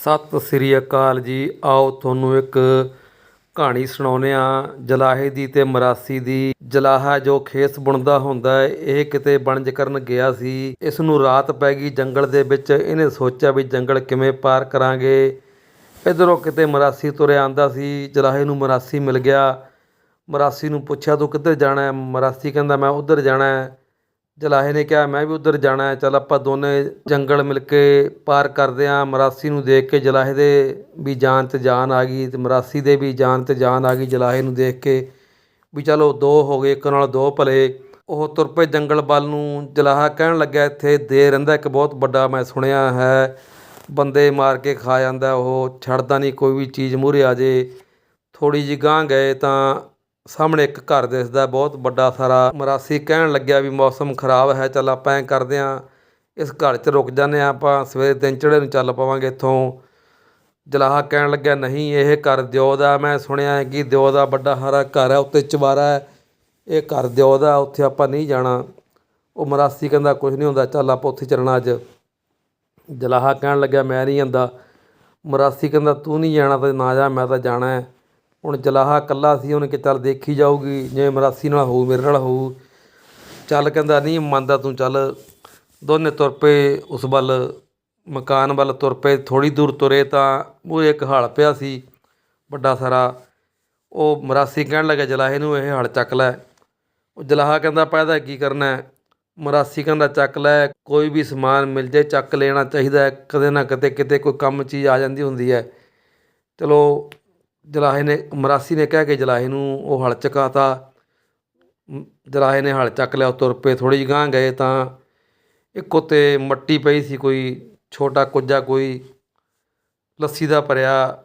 ਸਤਿ ਸ੍ਰੀ ਅਕਾਲ ਜੀ। ਆਓ ਤੁਹਾਨੂੰ ਇੱਕ ਕਹਾਣੀ ਸੁਣਾਉਂਦੇ ਆ ਜਲਾਹੇ ਦੀ ਤੇ ਮਰਾਸੀ ਦੀ। ਜਲਾਹਾ ਜੋ ਖੇਸ ਬੁਣਦਾ ਹੁੰਦਾ ਹੈ, ਇਹ ਕਿਤੇ ਬਣਜ ਕਰਨ ਗਿਆ ਸੀ। ਇਸ ਨੂੰ ਰਾਤ ਪੈ ਗਈ ਜੰਗਲ ਦੇ ਵਿੱਚ। ਇਹਨੇ ਸੋਚਿਆ ਵੀ ਜੰਗਲ ਕਿਵੇਂ ਪਾਰ ਕਰਾਂਗੇ। ਇਧਰੋਂ ਕਿਤੇ ਮਰਾਸੀ ਤੁਰਿਆ ਆਂਦਾ ਸੀ। ਜਲਾਹੇ ਨੂੰ ਮਰਾਸੀ ਮਿਲ ਗਿਆ। ਮਰਾਸੀ ਨੂੰ ਪੁੱਛਿਆ, ਤੂੰ ਕਿੱਧਰ ਜਾਣਾ ਹੈ? ਮਰਾਸੀ ਕਹਿੰਦਾ, ਮੈਂ ਉੱਧਰ ਜਾਣਾ ਹੈ। ਜਲਾਹੇ ਨੇ ਕਿਹਾ, ਮੈਂ ਵੀ ਉੱਧਰ ਜਾਣਾ ਚੱਲ ਆਪਾਂ ਦੋਨੇ ਜੰਗਲ ਮਿਲ ਕੇ ਪਾਰ ਕਰਦੇ ਹਾਂ। ਮਰਾਸੀ ਨੂੰ ਦੇਖ ਕੇ ਜਲਾਹੇ ਦੇ ਵੀ ਜਾਨ ਤੇ ਜਾਨ ਆ ਗਈ ਤੇ ਮਰਾਸੀ ਦੇ ਵੀ ਜਾਨ ਤੇ ਜਾਨ ਆ ਗਈ ਜਲਾਹੇ ਨੂੰ ਦੇਖ ਕੇ ਵੀ ਚਲੋ ਦੋ ਹੋ ਗਏ, ਇੱਕ ਨਾਲ ਦੋ ਭਲੇ। ਉਹ ਤੁਰ ਪਏ ਜੰਗਲ ਵੱਲ ਨੂੰ, ਜਲਾਹਾ ਕਹਿਣ ਲੱਗਿਆ, ਇੱਥੇ ਦੇ ਰਹਿੰਦਾ, ਇੱਕ ਬਹੁਤ ਵੱਡਾ ਮੈਂ ਸੁਣਿਆ ਹੈ। ਬੰਦੇ ਮਾਰ ਕੇ ਖਾ ਜਾਂਦਾ, ਉਹ ਛੱਡਦਾ ਨਹੀਂ, ਕੋਈ ਵੀ ਚੀਜ਼ ਮੂਹਰੇ ਆ ਜੇ। ਥੋੜੀ ਜਿਹੀ ਗਾਂਹ ਗਏ ਤਾਂ ਸਾਹਮਣੇ ਇੱਕ ਘਰ ਦਿਸਦਾ, ਬਹੁਤ ਵੱਡਾ ਸਾਰਾ ਮਰਾਸੀ ਕਹਿਣ ਲੱਗਿਆ ਵੀ ਮੌਸਮ ਖਰਾਬ ਹੈ, ਚੱਲ ਆਪਾਂ ਐਂ ਕਰਦੇ ਹਾਂ ਇਸ ਘਰ 'ਚ ਰੁਕ ਜਾਂਦੇ ਹਾਂ ਆਪਾਂ ਸਵੇਰੇ ਦਿਨ ਚੜ੍ਹੇ ਨੂੰ ਚੱਲ ਪਵਾਂਗੇ ਇੱਥੋਂ। ਜਲਾਹਾ ਕਹਿਣ ਲੱਗਿਆ, ਨਹੀਂ, ਇਹ ਘਰ ਦਿਓ ਦਾ ਮੈਂ ਸੁਣਿਆ ਹੈ ਕਿ ਦਿਓ ਦਾ ਵੱਡਾ ਹਰਾ ਘਰ ਹੈ, ਉੱਤੇ ਚਵਾਰਾ ਹੈ। ਇਹ ਘਰ ਦਿਓ ਦਾ ਉੱਥੇ ਆਪਾਂ ਨਹੀਂ ਜਾਣਾ। ਉਹ ਮਰਾਸੀ ਕਹਿੰਦਾ ਕੁਝ ਨਹੀਂ ਹੁੰਦਾ, ਚੱਲ ਆਪਾਂ ਉੱਥੇ ਚੱਲਣਾ ਅੱਜ। ਜਲਾਹਾ ਕਹਿਣ ਲੱਗਿਆ, ਮੈਂ ਨਹੀਂ ਜਾਂਦਾ ਮਰਾਸੀ ਕਹਿੰਦਾ, ਤੂੰ ਨਹੀਂ ਜਾਣਾ ਤਾਂ ਨਾ ਜਾ, ਮੈਂ ਤਾਂ ਜਾਣਾ ਹੈ। ਹੁਣ ਜਲਾਹਾ ਇਕੱਲਾ ਸੀ, ਉਹਨੇ ਕਿ ਚੱਲ ਦੇਖੀ ਜਾਊਗੀ, ਜਿਵੇਂ ਮਰਾਸੀ ਨਾਲ ਹੋਊ, ਮੇਰੇ ਨਾਲ ਹੋਊ। ਚੱਲ ਕਹਿੰਦਾ, ਨਹੀਂ, ਮੰਨਦਾ ਤੂੰ, ਚੱਲ। ਦੋਨੇ ਤੁਰ ਪਏ ਉਸ ਵੱਲ, ਮਕਾਨ ਵੱਲ ਤੁਰ ਪਏ ਥੋੜੀ ਦੂਰ ਤੁਰੇ ਤਾਂ ਮੂਹਰੇ ਇੱਕ ਹਲ ਪਿਆ ਸੀ, ਵੱਡਾ ਸਾਰਾ। ਉਹ ਮਰਾਸੀ ਕਹਿਣ ਲੱਗਾ, ਜਲਾਹੇ ਨੂੰ ਇਹ ਹਲ ਚੱਕ ਲੈ। ਉਹ ਜਲਾਹਾ ਕਹਿੰਦਾ ਪੈਦਾ ਕੀ ਕਰਨਾ ਮਰਾਸੀ ਕਹਿੰਦਾ, ਚੱਕ ਲੈ, ਕੋਈ ਵੀ ਸਮਾਨ ਮਿਲ ਜੇ ਚੱਕ ਲੈਣਾ ਚਾਹੀਦਾ ਕਦੇ ਨਾ ਕਦੇ ਕਿਤੇ ਕੋਈ ਕੰਮ ਚੀਜ਼ ਆ ਜਾਂਦੀ ਹੁੰਦੀ ਹੈ। ਚਲੋ ਜਲਾਹੇ ਨੇ, ਮਰਾਸੀ ਨੇ ਕਹਿ ਕੇ ਜਲਾਹੇ ਨੂੰ ਉਹ ਹਲ ਚਕਾਤਾ। ਮ- ਜਲਾਹੇ ਨੇ ਹਲ ਚੱਕ ਲਿਆ, ਤੁਰ ਪਏ ਥੋੜੀ ਜਿਹੀ ਗਾਂਹ ਗਏ ਤਾਂ ਇੱਕ ਉੱਤੇ ਮੱਟੀ ਪਈ ਸੀ ਕੋਈ, ਛੋਟਾ ਕੁੱਜਾ ਕੋਈ, ਲੱਸੀ ਦਾ ਭਰਿਆ।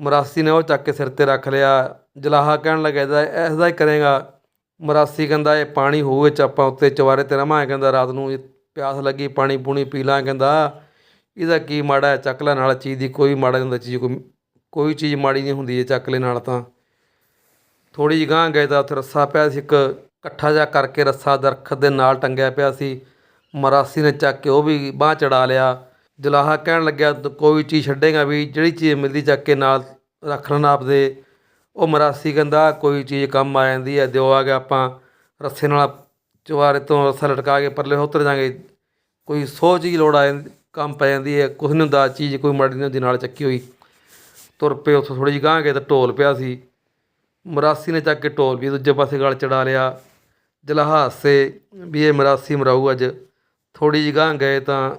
ਮਰਾਸੀ ਨੇ ਉਹ ਚੱਕ ਕੇ ਸਿਰ ਤੇ ਰੱਖ ਲਿਆ। ਜਲਾਹਾ ਕਹਿਣ ਲੱਗਾ, ਇਹਦਾ ਇਸ ਦਾ ਹੀ ਕਰੇਗਾ। ਮਰਾਸੀ ਕਹਿੰਦਾ, ਇਹ ਪਾਣੀ ਹੋਵੇ ਵਿੱਚ, ਆਪਾਂ ਉੱਤੇ ਚਵਾਰੇ ਤੇ ਰਵਾਂਗੇ। ਕਹਿੰਦਾ, ਰਾਤ ਨੂੰ ਪਿਆਸ ਲੱਗੀ, ਪਾਣੀ ਪੂਣੀ ਪੀ ਲਾਂ ਕਹਿੰਦਾ, ਇਹਦਾ ਕੀ ਮਾੜਾ ਹੈ? ਚੱਕ ਲੈਣ ਨਾਲ, ਚੀਜ਼ ਦੀ ਕੋਈ ਮਾੜਾ ਨਹੀਂ ਹੁੰਦਾ, ਚੀਜ਼ ਕੋਈ ਕੋਈ ਚੀਜ਼ ਮਾੜੀ ਨਹੀਂ ਹੁੰਦੀ ਹੈ ਚੱਕ ਲੈ ਨਾਲ ਤਾਂ। ਥੋੜੀ ਜਿਹੀ ਗਾਂਹ ਗਏ ਤਾਂ ਉੱਥੇ ਰੱਸਾ ਪਿਆ ਸੀ, ਇੱਕ ਇਕੱਠਾ ਜਿਹਾ ਕਰਕੇ ਰੱਸਾ ਦਰਖਤ ਦੇ ਨਾਲ ਟੰਗਿਆ ਪਿਆ ਸੀ। ਮਰਾਸੀ ਨੇ ਚੱਕ ਕੇ ਉਹ ਵੀ ਬਾਂਹ ਚੜਾ ਲਿਆ। ਜਲਾਹਾ ਕਹਿਣ ਲੱਗਿਆ ਕੋਈ ਚੀਜ਼ ਛੱਡੇਗਾ ਵੀ, ਜਿਹੜੀ ਚੀਜ਼ ਮਿਲਦੀ ਚੱਕ ਕੇ ਨਾਲ ਰੱਖ ਲੈਣਾ ਆਪਦੇ। ਉਹ ਮਰਾਸੀ ਕਹਿੰਦਾ, ਕੋਈ ਚੀਜ਼ ਕੰਮ ਆ ਜਾਂਦੀ ਹੈ, ਦਿਓ ਆ ਗਿਆ ਆਪਾਂ ਰੱਸੇ ਨਾਲ ਚੁਬਾਰੇ ਤੋਂ ਰੱਸਾ ਲਟਕਾ ਕੇ ਪਰਲੇ ਉਤਰ ਜਾਾਂਗੇ। ਕੋਈ ਸੌ ਚੀਜ਼ ਲੋੜ ਆ ਜਾਂਦੀ, ਕੰਮ ਪੈ ਜਾਂਦੀ ਹੈ, ਕੁਛ ਨਹੀਂ ਹੁੰਦਾ, ਚੀਜ਼ ਕੋਈ ਮਾੜੀ ਨਹੀਂ ਹੁੰਦੀ, ਨਾਲ ਚੱਕੀ ਹੋਈ। ਤੁਰ ਪਏ ਉੱਥੋਂ ਥੋੜ੍ਹੀ ਜਿਹੀ ਗਾਂਹ ਗਏ ਤਾਂ ਢੋਲ ਪਿਆ ਸੀ। ਮਰਾਸੀ ਨੇ ਚੱਕ ਕੇ ਢੋਲ ਵੀ ਦੂਜੇ ਪਾਸੇ ਗਲ ਚੜਾ ਲਿਆ। ਜਲਾਹਾ ਹਾਸੇ ਵੀ ਇਹ ਮਰਾਸੀ ਮਰਾਊ ਅੱਜ। ਥੋੜ੍ਹੀ ਜਿਹੀ ਗਾਂਹ ਗਏ ਤਾਂ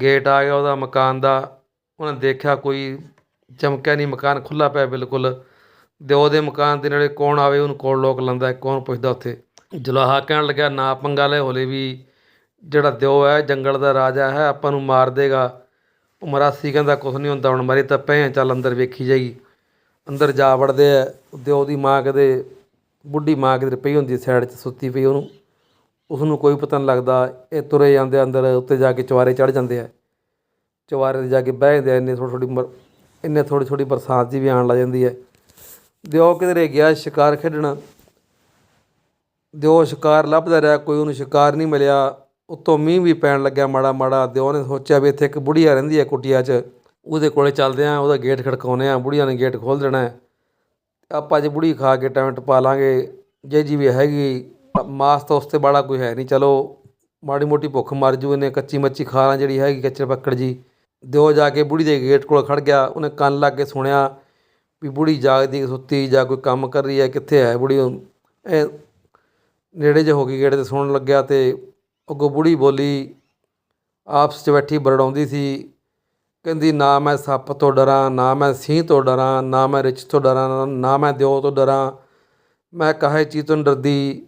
ਗੇਟ ਆ ਗਿਆ ਉਹਦਾ ਮਕਾਨ ਦਾ। ਉਹਨੇ ਦੇਖਿਆ ਕੋਈ ਚਮਕਿਆ ਨਹੀਂ, ਮਕਾਨ ਖੁੱਲਾ ਪਿਆ ਬਿਲਕੁਲ। ਦਿਓ ਦੇ ਮਕਾਨ ਦੇ ਨੇੜੇ ਕੌਣ ਆਵੇ, ਉਹਨੂੰ ਕੋਲ ਲੋਕ ਲਾਉਂਦਾ ਕੌਣ ਪੁੱਛਦਾ ਉੱਥੇ। ਜਲਾਹਾ ਕਹਿਣ ਲੱਗਿਆ, ਨਾ ਪੰਗਾ ਲੈ ਹੋਲੇ ਵੀ ਜਿਹੜਾ ਦਿਓ ਹੈ, ਜੰਗਲ ਦਾ ਰਾਜਾ ਹੈ, ਆਪਾਂ ਨੂੰ ਮਾਰ ਦੇਗਾ। ਉਹ ਮਰਾਸੀ ਕਹਿੰਦਾ ਕੁਛ ਨਹੀਂ ਹੁੰਦਾ ਹੁਣ ਮਰੇ ਤਾਂ ਪਏ ਹਾਂ, ਚੱਲ ਅੰਦਰ ਵੇਖੀ ਜਾਈ। ਅੰਦਰ ਜਾ ਵੜਦੇ ਆ ਦਿਓ ਦੀ ਮਾਂ ਕਦੇ ਬੁੱਢੀ ਮਾਂ ਕਿਤੇ ਪਈ ਹੁੰਦੀ ਸਾਈਡ 'ਚ ਸੁੱਤੀ ਪਈ ਉਹਨੂੰ। ਉਸਨੂੰ ਕੋਈ ਪਤਾ ਨਹੀਂ ਲੱਗਦਾ ਇਹ ਤੁਰੇ ਜਾਂਦੇ ਅੰਦਰ ਉੱਤੇ ਜਾ ਕੇ ਚਵਾਰੇ ਚੜ ਜਾਂਦੇ ਆ। ਚਵਾਰੇ ਤੇ ਜਾ ਕੇ ਬਹਿ ਜਾਂਦੇ ਆ ਇੰਨੇ ਥੋੜ੍ਹੀ ਥੋੜ੍ਹੀ ਮਰ ਇੰਨੇ ਥੋੜ੍ਹੀ ਥੋੜ੍ਹੀ ਬਰਸਾਤ ਜੀ ਵੀ ਆਉਣ ਲੱਗ ਜਾਂਦੀ ਹੈ ਦਿਓ ਕਿਧਰੇ ਗਿਆ ਸ਼ਿਕਾਰ ਖੇਡਣ। ਦਿਓ ਸ਼ਿਕਾਰ ਲੱਭਦਾ ਰਿਹਾ ਕੋਈ ਉਹਨੂੰ ਸ਼ਿਕਾਰ ਨਹੀਂ ਮਿਲਿਆ। ਉੱਤੋਂ ਮੀਂਹ ਵੀ ਪੈਣ ਲੱਗਿਆ ਮਾੜਾ ਮਾੜਾ ਦਿਓ ਨੇ ਸੋਚਿਆ ਵੀ ਇੱਥੇ ਇੱਕ ਬੁੜੀਆ ਰਹਿੰਦੀ ਹੈ ਕੁਟੀਆ 'ਚ। ਉਹਦੇ ਕੋਲ ਚੱਲਦੇ ਹਾਂ ਉਹਦਾ ਗੇਟ ਖੜਕਾਉਂਦੇ ਹਾਂ ਬੁੜੀਆ ਨੇ ਗੇਟ ਖੋਲ੍ਹ ਦੇਣਾ ਹੈ। ਆਪਾਂ ਜੇ ਬੁੜੀ ਖਾ ਕੇ ਟੈਂਟ ਪਾ ਲਾਂਗੇ, ਜੇ ਜੀ ਵੀ ਹੈਗੀ ਮਾਸ ਤਾਂ ਉਸ ਤੇ ਬੜਾ ਕੋਈ ਹੈ ਨਹੀਂ। ਚਲੋ, ਮਾੜੀ ਮੋਟੀ ਭੁੱਖ ਮਰ ਜੂ, ਇਹਨੇ ਕੱਚੀ ਮੱਚੀ ਖਾ ਲਾਂ ਜਿਹੜੀ ਹੈਗੀ, ਕੱਚੇ ਪੱਕੜ ਜੀ। ਦਿਓ ਜਾ ਕੇ ਬੁੜੀ ਦੇ ਗੇਟ ਕੋਲ ਖੜ ਗਿਆ, ਉਹਨੇ ਕੰਨ ਲਾ ਕੇ ਸੁਣਿਆ ਵੀ ਬੁੜੀ ਜਾਗਦੀ ਕਿ ਸੁੱਤੀ ਜਾਂ ਕੋਈ ਕੰਮ ਕਰ ਰਹੀ ਹੈ, ਕਿੱਥੇ ਹੈ ਬੁੜੀ ਇਹ ਨੇੜੇ ਜੇ ਹੋ ਗਈ ਗੇਟ ਤੇ ਸੁਣਨ ਲੱਗਿਆ ਤੇ ਅੱਗੋਂ ਬੁੜੀ ਬੋਲੀ ਆਪਸ 'ਚ ਬੈਠੀ ਬਰੜਾਉਂਦੀ ਸੀ। ਕਹਿੰਦੀ, ਨਾ ਮੈਂ ਸੱਪ ਤੋਂ ਡਰਾਂ, ਨਾ ਮੈਂ ਸਿੰਹ ਤੋਂ ਡਰਾਂ, ਨਾ ਮੈਂ ਰਿਛ ਤੋਂ ਡਰਾਂ, ਨਾ ਮੈਂ ਦਿਓ ਤੋਂ ਡਰਾਂ। ਮੈਂ ਕਾਹੇ ਚੀਜ਼ ਤੋਂ ਨੀ ਡਰਦੀ?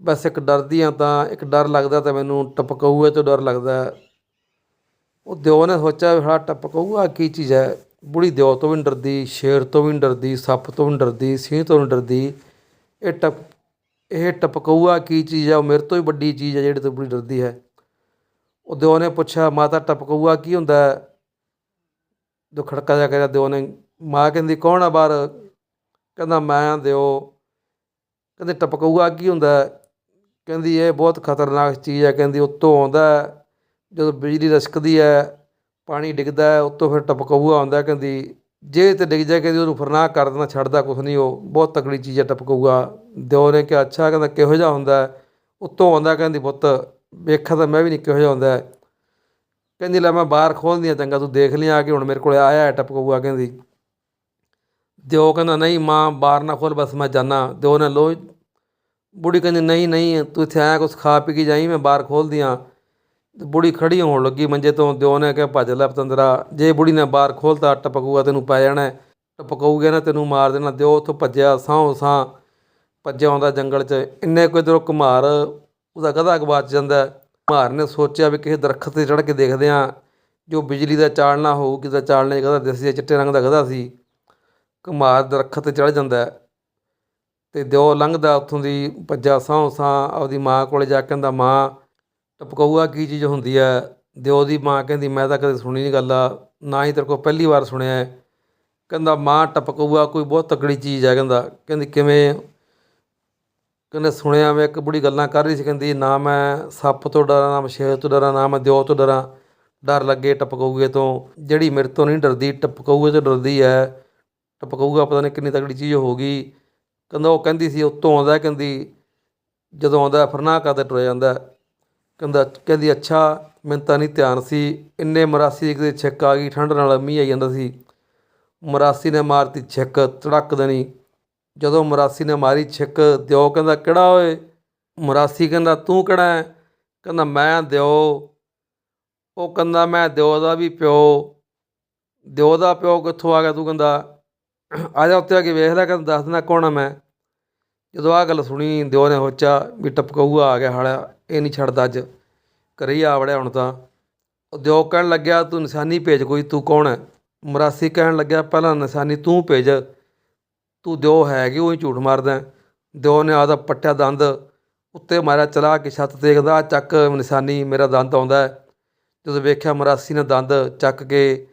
ਬਸ ਇੱਕ ਡਰਦੀ ਹਾਂ ਤਾਂ, ਇੱਕ ਡਰ ਲੱਗਦਾ ਤਾਂ ਮੈਨੂੰ ਟਪਕਊਏ ਤੋਂ ਡਰ ਲੱਗਦਾ। ਉਹ ਦਿਓ ਨੇ ਸੋਚਿਆ ਵੀ ਹਾਂ ਟਪਕਊਆ ਕੀ ਚੀਜ਼ ਹੈ? ਬੁੜੀ ਦਿਓ ਤੋਂ ਵੀ ਨੀ ਡਰਦੀ, ਸ਼ੇਰ ਤੋਂ ਵੀ ਨੀ ਡਰਦੀ, ਸੱਪ ਤੋਂ ਵੀ ਨੀ ਡਰਦੀ ਸੀਂ ਤੋਂ ਵੀ ਡਰਦੀ। ਇਹ ਟਪ ਇਹ ਟਪਕਊਆ ਕੀ ਚੀਜ਼ ਹੈ ਉਹ ਮੇਰੇ ਤੋਂ ਹੀ ਵੱਡੀ ਚੀਜ਼ ਹੈ ਜਿਹੜੀ ਤੋਂ ਬੜੀ ਡਰਦੀ ਹੈ। ਉਹ ਦਿਓ ਨੇ ਪੁੱਛਿਆ, ਮਾਤਾ, ਟਪਕਊਆ ਕੀ ਹੁੰਦਾ ਜੋ ਖੜਕਾ ਜਾ ਕਰਿਆ ਦਿਓ ਨੇ ਮਾਂ ਕਹਿੰਦੀ, ਕੌਣ ਆ ਬਾਹਰ? ਕਹਿੰਦਾ, ਮੈਂ ਦਿਓ। ਕਹਿੰਦੇ, ਟਪਕਊਆ ਕੀ ਹੁੰਦਾ ਕਹਿੰਦੀ, ਇਹ ਬਹੁਤ ਖਤਰਨਾਕ ਚੀਜ਼ ਹੈ ਕਹਿੰਦੀ, ਉੱਤੋਂ ਆਉਂਦਾ ਜਦੋਂ ਬਿਜਲੀ ਰਸਕਦੀ ਹੈ, ਪਾਣੀ ਡਿੱਗਦਾ ਉੱਤੋਂ ਫਿਰ ਟਪਕਊਆ ਆਉਂਦਾ ਕਹਿੰਦੀ ਜੇ ਤੇ ਡਿੱਗ ਜਾਏ ਕਹਿੰਦੀ ਉਹਨੂੰ ਫਰਨਾਹ ਕਰ ਦੇਣਾ, ਛੱਡਦਾ ਕੁਛ ਨਹੀਂ, ਉਹ ਬਹੁਤ ਤਕੜੀ ਚੀਜ਼ ਹੈ ਟਪਕੂਗਾ। ਦਿਓ ਨੇ ਕਿਹਾ, ਅੱਛਾ, ਕਹਿੰਦਾ ਕਿਹੋ ਜਿਹਾ ਹੁੰਦਾ ਉੱਤੋਂ ਆਉਂਦਾ, ਕਹਿੰਦੀ, ਪੁੱਤ ਵੇਖਿਆ ਤਾਂ ਮੈਂ ਵੀ ਨਹੀਂ ਕਿਹੋ ਜਿਹਾ ਹੁੰਦਾ ਕਹਿੰਦੀ, ਲੈ, ਮੈਂ ਬਾਹਰ ਖੋਲਦੀ ਹਾਂ, ਚੰਗਾ, ਤੂੰ ਦੇਖ ਲਈ ਆ ਕੇ ਹੁਣ ਮੇਰੇ ਕੋਲ ਆਇਆ ਹੈ ਟਪਕਊਆ ਕਹਿੰਦੀ। ਦਿਓ ਕਹਿੰਦਾ, ਨਹੀਂ, ਮਾਂ, ਬਾਹਰ ਨਾ ਖੋਲ, ਬਸ ਮੈਂ ਜਾਣਾ ਦਿਓ ਨੇ ਲੋ ਬੁੜੀ ਕਹਿੰਦੀ, ਨਹੀਂ ਨਹੀਂ, ਤੂੰ ਇੱਥੇ ਆਇਆ, ਕੁਛ ਖਾ ਪੀ ਕੇ ਜਾਈ, ਮੈਂ ਬਾਹਰ ਖੋਲਦੀ ਹਾਂ। ਬੁੜੀ ਖੜੀ ਹੋਣ ਲੱਗੀ, ਮੰਜੇ ਤੋਂ ਦਿਓ ਨੇ ਕਿਹਾ, ਭੱਜ ਲੈ ਪਤੰਦਰਾ, ਜੇ ਬੁੜੀ ਨੇ ਬਾਹਰ ਖੋਲਤਾ ਟਪਕੂਗਾ ਤੈਨੂੰ ਪੈ ਜਾਣਾ ਹੈ। ਨਾ, ਤੈਨੂੰ ਮਾਰ ਦੇਣਾ, ਦਿਓ ਉੱਥੋਂ ਭੱਜਿਆ, ਸਾਹ ਸਾਹ ਭੱਜਿਆ ਆਉਂਦਾ ਜੰਗਲ 'ਚ ਇੰਨੇ ਕੋਈ ਇੱਧਰੋਂ ਘੁਮਾਰ, ਉਹਦਾ ਗਧਾ ਗਵਾਚ ਜਾਂਦਾ ਹੈ। ਨੇ ਸੋਚਿਆ ਵੀ ਕਿਸੇ ਦਰਖਤ ਤੇ ਚੜ੍ਹ ਕੇ ਦੇਖਦੇ ਹਾਂ, ਜੋ ਬਿਜਲੀ ਦਾ ਚਾਲਣਾ ਹੋਊ ਕਿਤੇ ਚਾਲਣੇ 'ਚ ਗਧਾ ਦਿਸਦਾ ਚਿੱਟੇ ਰੰਗ ਦਾ ਗਧਾ ਸੀ ਘੁਮਾਰ ਦਰਖਤ ਤੇ ਚੜ੍ਹ ਜਾਂਦਾ ਹੈ ਤੇ ਦਿਓ ਲੰਘਦਾ ਉੱਥੋਂ ਦੀ ਭੱਜਾ ਸਾਹ ਸਾਹ ਆਪਦੀ ਮਾਂ ਕੋਲੇ ਜਾ ਕੇ ਕਹਿੰਦਾ, ਮਾਂ ਟਪਕਊਆ ਕੀ ਚੀਜ਼ ਹੁੰਦੀ ਹੈ ਦਿਓ ਦੀ ਮਾਂ ਕਹਿੰਦੀ, ਮੈਂ ਤਾਂ ਕਦੇ ਸੁਣੀ ਨਹੀਂ ਗੱਲ ਆ, ਨਾ ਹੀ ਤੇਰੇ ਕੋਲ ਪਹਿਲੀ ਵਾਰ ਸੁਣਿਆ ਹੈ। ਕਹਿੰਦਾ, ਮਾਂ ਟਪਕਊਆ ਕੋਈ ਬਹੁਤ ਤਕੜੀ ਚੀਜ਼ ਹੈ ਕਹਿੰਦਾ। ਕਹਿੰਦੀ, ਕਿਵੇਂ? ਕਹਿੰਦੇ, ਸੁਣਿਆ ਮੈਂ, ਇੱਕ ਬੁੜੀ ਗੱਲਾਂ ਕਰ ਰਹੀ ਸੀ, ਕਹਿੰਦੀ, ਨਾ ਮੈਂ ਸੱਪ ਤੋਂ ਡਰਾਂ, ਨਾ ਮੈਂ ਸ਼ੇਰ ਤੋਂ ਡਰਾਂ, ਨਾ ਮੈਂ ਦਿਓ ਤੋਂ ਡਰਾਂ। ਡਰ ਲੱਗੇ ਟਪਕਊਏ ਤੋਂ। ਜਿਹੜੀ ਮੇਰੇ ਤੋਂ ਨਹੀਂ ਡਰਦੀ ਟਪਕਊਏ ਤੋਂ ਡਰਦੀ ਹੈ। ਟਪਕਊਆ ਪਤਾ ਨਹੀਂ ਕਿੰਨੀ ਤਕੜੀ ਚੀਜ਼ ਹੋ ਗਈ। ਕਹਿੰਦਾ, ਉਹ ਕਹਿੰਦੀ ਸੀ, ਉੱਤੋਂ ਆਉਂਦਾ ਕਹਿੰਦੀ, ਜਦੋਂ ਆਉਂਦਾ ਫਰਨਾ ਕਰਦੇ, ਟੁਰ ਜਾਂਦਾ ਕਹਿੰਦਾ, ਕਹਿੰਦੀ, ਅੱਛਾ, ਮੈਨੂੰ ਤਾਂ ਨਹੀਂ ਧਿਆਨ ਸੀ। ਇੰਨੇ ਮਰਾਸੀ ਦੀ ਕਿਤੇ ਛਿੱਕ ਆ ਗਈ, ਠੰਡ ਨਾਲ ਮੀਂਹ ਆਈ ਜਾਂਦਾ ਸੀ। ਮਰਾਸੀ ਨੇ ਮਾਰਤੀ ਛਿੱਕ, ਤੜਕ ਦੇਣੀ। ਜਦੋਂ ਮਰਾਸੀ ਨੇ ਮਾਰੀ ਛਿੱਕ, ਦਿਓ ਕਹਿੰਦਾ, ਕਿਹੜਾ ਓਏ? ਮਰਾਸੀ ਕਹਿੰਦਾ, ਤੂੰ ਕਿਹੜਾ ਹੈ ਕਹਿੰਦਾ, ਮੈਂ ਦਿਓ। ਉਹ ਕਹਿੰਦਾ, ਮੈਂ ਦਿਓ ਦਾ ਵੀ ਪਿਓ। ਦਿਓ ਦਾ ਪਿਓ ਕਿੱਥੋਂ ਆ ਗਿਆ ਤੂੰ? ਕਹਿੰਦਾ, ਆ ਜਾ ਉੱਤੇ ਆ ਕੇ ਵੇਖ ਲੈ, ਕਹਿੰਦਾ, ਦੱਸ ਦੇਣਾ ਕੌਣ ਆ ਮੈਂ? ਜਦੋਂ ਆ ਗੱਲ ਸੁਣੀ, ਦਿਓ ਨੇ ਸੋਚਿਆ ਵੀ ਟਪਕਊਆ ਆ ਗਿਆ ਹਾਲਾ ਇਹ ਨਹੀਂ ਛੱਡਦਾ ਅੱਜ। ਘਰੇ ਹੀ ਆ ਵੜਿਆ ਹੁਣ ਤਾਂ। ਉਹ ਦਿਓ ਕਹਿਣ ਲੱਗਿਆ, ਤੂੰ ਨਿਸ਼ਾਨੀ ਭੇਜ ਕੋਈ, ਤੂੰ ਕੌਣ ਹੈ? ਮਰਾਸੀ ਕਹਿਣ ਲੱਗਿਆ, ਪਹਿਲਾਂ ਨਿਸ਼ਾਨੀ ਤੂੰ ਭੇਜ। ਤੂੰ ਦਿਓ ਹੈਗੀ ਕਿ ਉਹ ਹੀ ਝੂਠ ਮਾਰਦਾ ਦਿਓ ਨੇ ਆਦਾ ਪੱਟਿਆ ਦੰਦ, ਉੱਤੇ ਮਾਰਿਆ, ਚਲਾ ਕੇ ਛੱਤ ਦੇਖਦਾ, ਚੱਕ ਨਿਸ਼ਾਨੀ, ਮੇਰਾ ਦੰਦ ਆਉਂਦਾ ਜਦੋਂ ਵੇਖਿਆ ਮਰਾਸੀ ਨੇ ਦੰਦ ਚੱਕ ਕੇ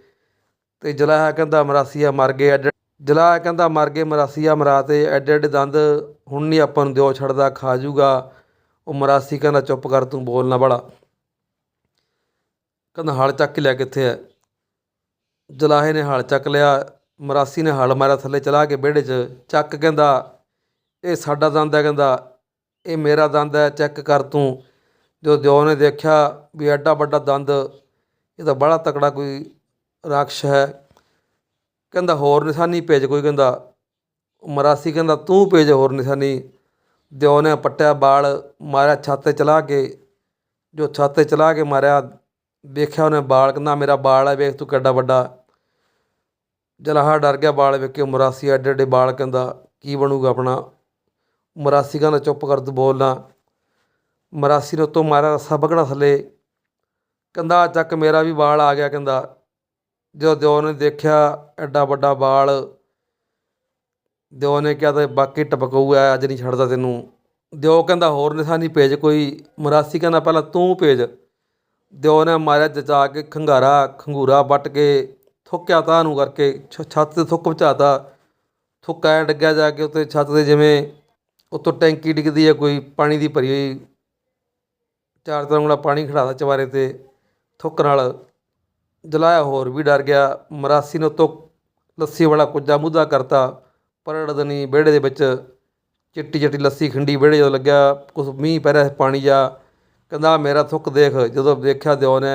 ਤੇ ਜਲਾਇਆ ਕਹਿੰਦਾ ਮਰਾਸੀਆ ਮਰ ਗਏ, ਐਡ ਜਲਾਇਆ ਕਹਿੰਦਾ, ਮਰ ਗਏ ਮਰਾਸੀਆ ਮਰਾ ਤੇ ਐਡੇ ਐਡੇ ਦੰਦ, ਹੁਣ ਨਹੀਂ ਆਪਾਂ ਨੂੰ ਦਿਓ ਛੱਡਦਾ, ਖਾ ਜੂਗਾ। ਉਹ ਮਰਾਸੀ ਕਹਿੰਦਾ, ਚੁੱਪ ਕਰ, ਤੂੰ ਬੋਲ ਨਾ ਬੜਾ ਕਹਿੰਦਾ, ਹਲ ਚੱਕ ਕੇ ਲਿਆ ਕਿੱਥੇ ਹੈ ਜਲਾਹੇ ਨੇ ਹਲ ਚੱਕ ਲਿਆ, ਮਰਾਸੀ ਨੇ ਹਲ ਮਾਰਿਆ ਥੱਲੇ ਚਲਾ ਕੇ ਵਿਹੜੇ 'ਚ, ਚੱਕ ਕਹਿੰਦਾ, ਇਹ ਸਾਡਾ ਦੰਦ ਹੈ ਕਹਿੰਦਾ, ਇਹ ਮੇਰਾ ਦੰਦ ਹੈ ਚੈੱਕ ਕਰ ਤੂੰ। ਜੋ ਦਿਓ ਨੇ ਦੇਖਿਆ ਵੀ ਐਡਾ ਵੱਡਾ ਦੰਦ, ਇਹ ਤਾਂ ਬੜਾ ਤਕੜਾ ਕੋਈ ਰਾਖਸ਼ ਹੈ। ਕਹਿੰਦਾ, ਹੋਰ ਨਿਸ਼ਾਨੀ ਭੇਜ ਕੋਈ, ਕਹਿੰਦਾ। ਮਰਾਸੀ ਕਹਿੰਦਾ, ਤੂੰ ਭੇਜ ਹੋਰ ਨਿਸ਼ਾਨੀ। ਦਿਓ ਨੇ ਪੱਟਿਆ ਬਾਲ, ਮਾਰਿਆ ਛੱਤ ਤੇ ਚਲਾ ਕੇ, ਜੋ ਛੱਤ ਤੇ ਚਲਾ ਕੇ ਮਾਰਿਆ, ਵੇਖਿਆ ਉਹਨੇ ਬਾਲ, ਕਹਿੰਦਾ ਮੇਰਾ ਬਾਲ ਹੈ ਵੇਖ ਤੂੰ ਕਿੱਡਾ ਵੱਡਾ। ਜਲਾਹਾ ਡਰ ਗਿਆ ਬਾਲ ਵੇਖ ਕੇ, ਮਰਾਸੀ ਐਡੇ ਐਡੇ ਬਾਲ, ਕਹਿੰਦਾ ਕੀ ਬਣੂਗਾ ਆਪਣਾ। ਮਰਾਸੀ ਕਹਿੰਦਾ ਚੁੱਪ ਕਰ ਤੂੰ ਬੋਲ ਨਾ ਮਰਾਸੀ ਨੇ ਉੱਤੋਂ ਮਾਰਿਆ ਰੱਸਾ ਬਗੜਾ ਥੱਲੇ। ਕਹਿੰਦਾ ਚੱਕ ਮੇਰਾ ਵੀ ਬਾਲ ਆ ਗਿਆ, ਕਹਿੰਦਾ। ਜਦੋਂ ਦਿਓ ਨੇ ਦੇਖਿਆ ਐਡਾ ਵੱਡਾ ਬਾਲ ਦਿਓ ਨੇ ਕਿਹਾ ਤੇ ਬਾਕੀ ਟਪਕਊਆ ਅੱਜ ਨਹੀਂ ਛੱਡਦਾ ਤੈਨੂੰ। ਦਿਓ ਕਹਿੰਦਾ, ਹੋਰ ਨਿਸ਼ਾਨੀ ਭੇਜ ਕੋਈ। ਮਰਾਸੀ ਕਹਿੰਦਾ, ਪਹਿਲਾਂ ਤੂੰ ਭੇਜ। ਦਿਓ ਨੇ ਮਾਰਿਆ ਜਚਾ ਕੇ ਖੰਗਾਰਾ, ਖੰਗੂਰਾ ਵੱਟ ਕੇ ਥੁੱਕਿਆ ਤਾਂ ਨੂੰ ਕਰਕੇ, ਛ- ਛੱਤ ਤੇ ਥੁੱਕ ਪਚਾਤਾ ਥੁੱਕ ਐਂ ਡਿੱਗਿਆ ਜਾ ਕੇ ਉੱਤੇ ਛੱਤ ਤੇ ਜਿਵੇਂ ਉੱਤੋਂ ਟੈਂਕੀ ਡਿੱਗਦੀ ਹੈ ਕੋਈ ਪਾਣੀ ਦੀ ਭਰੀ ਹੋਈ। ਚਾਰ ਤਰੰਗਲਾ ਪਾਣੀ ਖੜਾਦਾ ਚਵਾਰੇ ਤੇ ਥੁੱਕ ਨਾਲ। ਜਲਾਇਆ ਹੋਰ ਵੀ ਡਰ ਗਿਆ। ਮਰਾਸੀ ਨੇ ਉੱਤੋਂ ਲੱਸੀ ਵਾਲਾ ਕੁੱਜਾ ਮੁੱਦਾ ਕਰਤਾ। ਪਰੜ ਪਰੜਦਨੀ ਵਿਹੜੇ ਦੇ ਵਿੱਚ ਚਿੱਟੀ ਚਿੱਟੀ ਲੱਸੀ ਖਿੰਡੀ ਵਿਹੜੇ ਜਦੋਂ ਲੱਗਿਆ, ਕੁਛ ਮੀਂਹ ਪੈ ਰਿਹਾ ਪਾਣੀ ਜਾ ਕਹਿੰਦਾ ਆਹ ਮੇਰਾ ਥੁੱਕ ਦੇਖ। ਜਦੋਂ ਦੇਖਿਆ ਦਿਓ ਨੇ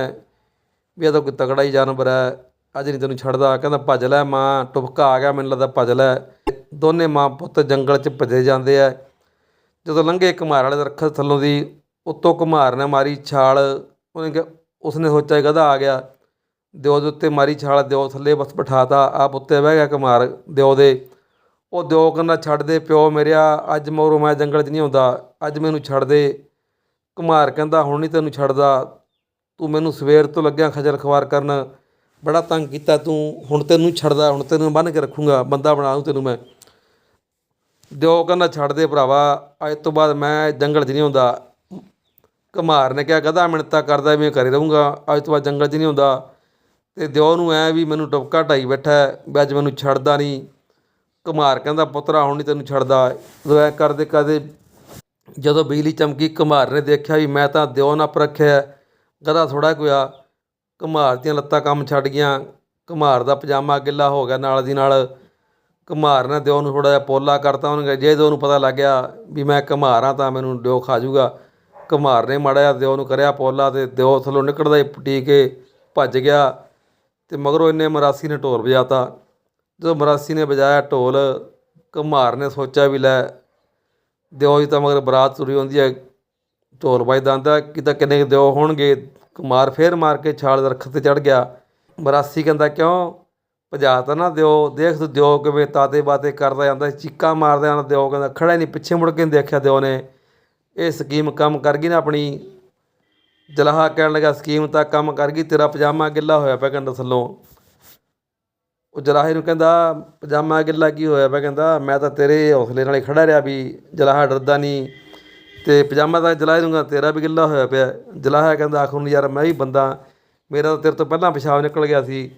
ਵੀ ਇਹ ਤਾਂ ਕੋਈ ਤਗੜਾ ਹੀ ਜਾਨਵਰ ਹੈ, ਅੱਜ ਨਹੀਂ ਤੈਨੂੰ ਛੱਡਦਾ। ਕਹਿੰਦਾ, ਭੱਜ ਲੈ ਮਾਂ ਟੁਪਕਾ ਆ ਗਿਆ, ਮੈਨੂੰ ਲੱਗਦਾ ਭੱਜ ਲੈ। ਦੋਨੇ ਮਾਂ ਪੁੱਤ ਜੰਗਲ 'ਚ ਭੱਜੇ ਜਾਂਦੇ ਆ। ਜਦੋਂ ਲੰਘੇ ਘੁਮਾਰ ਵਾਲੇ ਦਰਖਤ ਥੱਲੋਂ ਦੀ, ਉੱਤੋਂ ਘੁਮਾਰ ਨੇ ਮਾਰੀ ਛਾਲ, ਉਹਨੇ ਕਿਹਾ, ਉਸਨੇ ਸੋਚਿਆ ਇਹ ਗਧਾ ਆ ਗਿਆ। ਦਿਓ ਦੇ ਉੱਤੇ ਮਾਰੀ ਛਾਲ, ਦਿਓ ਥੱਲੇ ਬਸ ਬਿਠਾਤਾ, ਆਪ ਉੱਤੇ ਬਹਿ ਗਿਆ ਘੁਮਾਰ ਦਿਓ ਦੇ। ਉਹ ਦਿਓ ਕਹਿੰਦਾ, ਛੱਡ ਦੇ ਪਿਓ ਮੇਰਿਆ, ਅੱਜ ਮੋਰੋਂ ਮੈਂ ਜੰਗਲ 'ਚ ਨਹੀਂ ਆਉਂਦਾ, ਅੱਜ ਮੈਨੂੰ ਛੱਡ ਦੇ। ਘੁਮਾਰ ਕਹਿੰਦਾ, ਹੁਣ ਨਹੀਂ ਤੈਨੂੰ ਛੱਡਦਾ, ਤੂੰ ਮੈਨੂੰ ਸਵੇਰ ਤੋਂ ਲੱਗਿਆ ਖਜਲ ਖਵਾਰ ਕਰਨ, ਬੜਾ ਤੰਗ ਕੀਤਾ ਤੂੰ, ਹੁਣ ਤੈਨੂੰ ਛੱਡਦਾ, ਹੁਣ ਤੈਨੂੰ ਬੰਨ੍ਹ ਕੇ ਰੱਖੂੰਗਾ, ਬੰਦਾ ਬਣਾ ਦੂੰ ਤੈਨੂੰ ਮੈਂ। ਦਿਓ ਕਹਿੰਦਾ, ਛੱਡ ਦੇ ਭਰਾਵਾ, ਅੱਜ ਤੋਂ ਬਾਅਦ ਮੈਂ ਜੰਗਲ 'ਚ ਨਹੀਂ ਆਉਂਦਾ। ਘੁਮਾਰ ਨੇ ਕਿਹਾ ਗਧਾ ਮਿੰਨਤਾਂ ਕਰਦਾ ਵੀ ਮੈਂ ਘਰੇ ਰਹੂੰਗਾ, ਅੱਜ ਤੋਂ ਬਾਅਦ ਜੰਗਲ 'ਚ ਨਹੀਂ ਆਉਂਦਾ। ਤੇ ਦਿਓ ਨੂੰ ਐ ਵੀ ਮੈਨੂੰ ਟਪਕਾ ਢਾਈ ਬੈਠਾ ਵੀ ਅੱਜ ਮੈਨੂੰ ਛੱਡਦਾ ਨਹੀਂ ਘੁਮਾਰ ਕਹਿੰਦਾ, ਪੁੱਤਰਾ, ਹੁਣ ਨਹੀਂ ਤੈਨੂੰ ਛੱਡਦਾ। ਜਦੋਂ ਕਰਦੇ ਕਰਦੇ ਜਦੋਂ ਬਿਜਲੀ ਚਮਕੀ ਘੁਮਾਰ ਨੇ ਦੇਖਿਆ ਵੀ ਮੈਂ ਤਾਂ ਦਿਓ ਨਾ ਪਰਖਿਆ ਗਧਾ ਥੋੜਾ ਕੋਈ ਆ। ਘੁਮਾਰ ਦੀਆਂ ਲੱਤਾਂ ਕੰਮ ਛੱਡ ਗਈਆਂ। ਘੁਮਾਰ ਦਾ ਪਜਾਮਾ ਗਿੱਲਾ ਹੋ ਗਿਆ ਨਾਲ ਦੀ ਨਾਲ। ਘੁਮਾਰ ਨੇ ਦਿਓ ਨੂੰ ਥੋੜ੍ਹਾ ਜਿਹਾ ਪੋਲਾ ਕਰਤਾ। ਉਹਨੇ ਜੇ ਦਿਓ ਨੂੰ ਪਤਾ ਲੱਗ ਗਿਆ ਵੀ ਮੈਂ ਘੁਮਾਰ ਹਾਂ ਤਾਂ ਮੈਨੂੰ ਦਿਓ ਖਾ ਜੂਗਾ ਘੁਮਾਰ ਨੇ ਮਾੜਾ ਜਿਹਾ ਦਿਓ ਨੂੰ ਕਰਿਆ ਪੋਲਾ ਤੇ ਦਿਓ ਥੱਲੋਂ ਨਿਕਲਦਾ ਹੀ ਪਟੀ ਕੇ ਭੱਜ ਗਿਆ ਤੇ ਮਗਰੋਂ ਇਹਨੇ ਮਰਾਸੀ ਨੇ ਢੋਲ ਵਜਾਤਾ। ਜਦੋਂ ਮਰਾਸੀ ਨੇ ਵਜਾਇਆ ਢੋਲ ਘੁਮਾਰ ਨੇ ਸੋਚਿਆ ਵੀ ਲੈ ਦਿਓ ਜੀ ਤਾਂ ਮਗਰ ਬਰਾਤ ਤੁਰੀ ਹੁੰਦੀ ਹੈ ਢੋਲ ਵੱਜਦਾ ਆਉਂਦਾ ਕਿਤਾ ਕਿੰਨੇ ਕੁ ਦਿਓ ਹੋਣਗੇ ਕੁਮਾਰ ਫੇਰ ਮਾਰ ਕੇ ਛਾਲ ਦਰਖਤ ਤੇ ਚੜ ਗਿਆ। ਮਰਾਸੀ ਕਹਿੰਦਾ ਕਿਉਂ? ਭਜਾ ਤਾਂ ਨਾ ਦਿਓ ਦੇਖ ਤੂੰ ਦਿਓ ਕਿਵੇਂ ਤਾਤੇ ਬਾਤੇ ਕਰਦਾ ਜਾਂਦਾ ਸੀ, ਚੀਕਾਂ ਮਾਰਦਾ ਜਾਂਦਾ ਦਿਓ। ਕਹਿੰਦਾ ਖੜਾ ਨਹੀਂ ਪਿੱਛੇ ਮੁੜ ਕੇ ਨਹੀਂ ਦੇਖਿਆ ਦਿਓ ਨੇ। ਇਹ ਸਕੀਮ ਕੰਮ ਕਰ ਗਈ ਨਾ ਆਪਣੀ। ਜਲਾਹਾ ਕਹਿਣ ਲੱਗਾ ਸਕੀਮ ਤਾਂ ਕੰਮ ਕਰ ਗਈ ਤੇਰਾ ਪਜਾਮਾ ਗਿੱਲਾ ਹੋਇਆ ਪਿਆ ਕਹਿੰਦਾ ਥੱਲੋਂ। ਉਹ ਜਲਾਹੇ ਨੂੰ ਕਹਿੰਦਾ, ਪਜਾਮਾ ਗਿੱਲਾ ਕੀ ਹੋਇਆ? ਪਿਆ ਕਹਿੰਦਾ, ਮੈਂ ਤਾਂ ਤੇਰੇ ਹੌਸਲੇ ਨਾਲ ਹੀ ਖੜ੍ਹਾ ਰਿਹਾ ਵੀ ਜਲਾਹਾ ਡਰਦਾ ਨਹੀਂ ਅਤੇ ਪਜਾਮਾ ਤਾਂ ਜਲਾਹੇ ਨੂੰ ਕਹਿੰਦਾ, ਤੇਰਾ ਵੀ ਗਿੱਲਾ ਹੋਇਆ ਪਿਆ। ਜਲਾਹਾ ਕਹਿੰਦਾ ਆਖਰ ਨੂੰ ਯਾਰ ਮੈਂ ਵੀ ਬੰਦਾ, ਮੇਰਾ ਤਾਂ ਤੇਰੇ ਤੋਂ ਪਹਿਲਾਂ ਪਿਸ਼ਾਬ ਨਿਕਲ ਗਿਆ ਸੀ।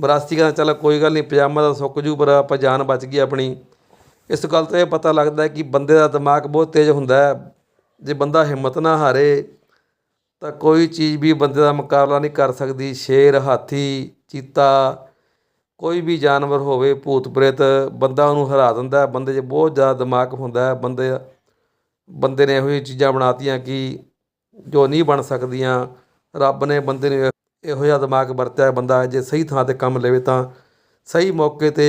ਬਰਾਸਤੀ ਕਹਿੰਦਾ, ਚੱਲ ਕੋਈ ਗੱਲ ਨਹੀਂ ਪਜਾਮਾ ਤਾਂ ਸੁੱਕ ਜੂ, ਪਰ ਆਪਾਂ ਜਾਨ ਬਚ ਗਈ ਆਪਣੀ। ਇਸ ਗੱਲ ਤੋਂ ਇਹ ਪਤਾ ਲੱਗਦਾ ਕਿ ਬੰਦੇ ਦਾ ਦਿਮਾਗ ਬਹੁਤ ਤੇਜ਼ ਹੁੰਦਾ ਹੈ। ਜੇ ਬੰਦਾ ਹਿੰਮਤ ਨਾ ਹਾਰੇ, ਤਾਂ ਕੋਈ ਚੀਜ਼ ਵੀ ਬੰਦੇ ਦਾ ਮੁਕਾਬਲਾ ਨਹੀਂ ਕਰ ਸਕਦੀ। ਸ਼ੇਰ, ਹਾਥੀ, ਚੀਤਾ ਕੋਈ ਵੀ ਜਾਨਵਰ ਹੋਵੇ, ਭੂਤ ਪ੍ਰੇਤ, ਬੰਦਾ ਉਹਨੂੰ ਹਰਾ ਦਿੰਦਾ ਬੰਦੇ 'ਚ ਬਹੁਤ ਜ਼ਿਆਦਾ ਦਿਮਾਗ ਹੁੰਦਾ ਬੰਦੇ ਬੰਦੇ ਨੇ ਇਹੋ ਜਿਹੀਆਂ ਚੀਜ਼ਾਂ ਬਣਾਤੀਆਂ ਕਿ ਜੋ ਨਹੀਂ ਬਣ ਸਕਦੀਆਂ, ਰੱਬ ਨੇ ਬੰਦੇ ਨੇ ਇਹੋ ਜਿਹਾ ਦਿਮਾਗ ਵਰਤਿਆ ਬੰਦਾ ਜੇ ਸਹੀ ਥਾਂ ਤੇ ਕੰਮ ਲਵੇ ਤਾਂ ਸਹੀ ਮੌਕੇ ਤੇ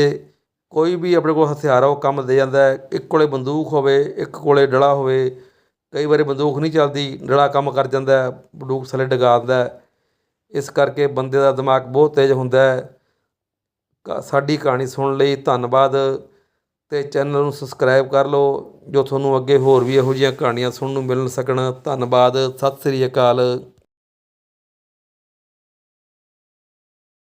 ਕੋਈ ਵੀ ਆਪਣੇ ਕੋਲ ਹਥਿਆਰ ਆ ਉਹ ਕੰਮ ਦੇ ਜਾਂਦਾ ਹੈ, ਇੱਕ ਕੋਲੇ ਬੰਦੂਕ ਹੋਵੇ, ਇੱਕ ਕੋਲੇ ਡਲਾ ਹੋਵੇ, ਕਈ ਵਾਰੀ ਬੰਦੂਕ ਨਹੀਂ ਚੱਲਦੀ, ਡਲਾ ਕੰਮ ਕਰ ਜਾਂਦਾ ਬੰਦੂਕ ਥੱਲੇ ਡਗਾ ਦਿੰਦਾ ਇਸ ਕਰਕੇ ਬੰਦੇ ਦਾ ਦਿਮਾਗ ਬਹੁਤ ਤੇਜ਼ ਹੁੰਦਾ ਹੈ। ਸਾਡੀ ਕਹਾਣੀ ਸੁਣਨ ਲਈ ਧੰਨਵਾਦ ਅਤੇ ਚੈਨਲ ਨੂੰ ਸਬਸਕ੍ਰਾਈਬ ਕਰ ਲਓ, ਜੋ ਤੁਹਾਨੂੰ ਅੱਗੇ ਹੋਰ ਵੀ ਇਹੋ ਜਿਹੀਆਂ ਕਹਾਣੀਆਂ ਸੁਣਨ ਨੂੰ ਮਿਲਣ ਸਕਣ। ਧੰਨਵਾਦ, ਸਤਿ ਸ੍ਰੀ ਅਕਾਲ।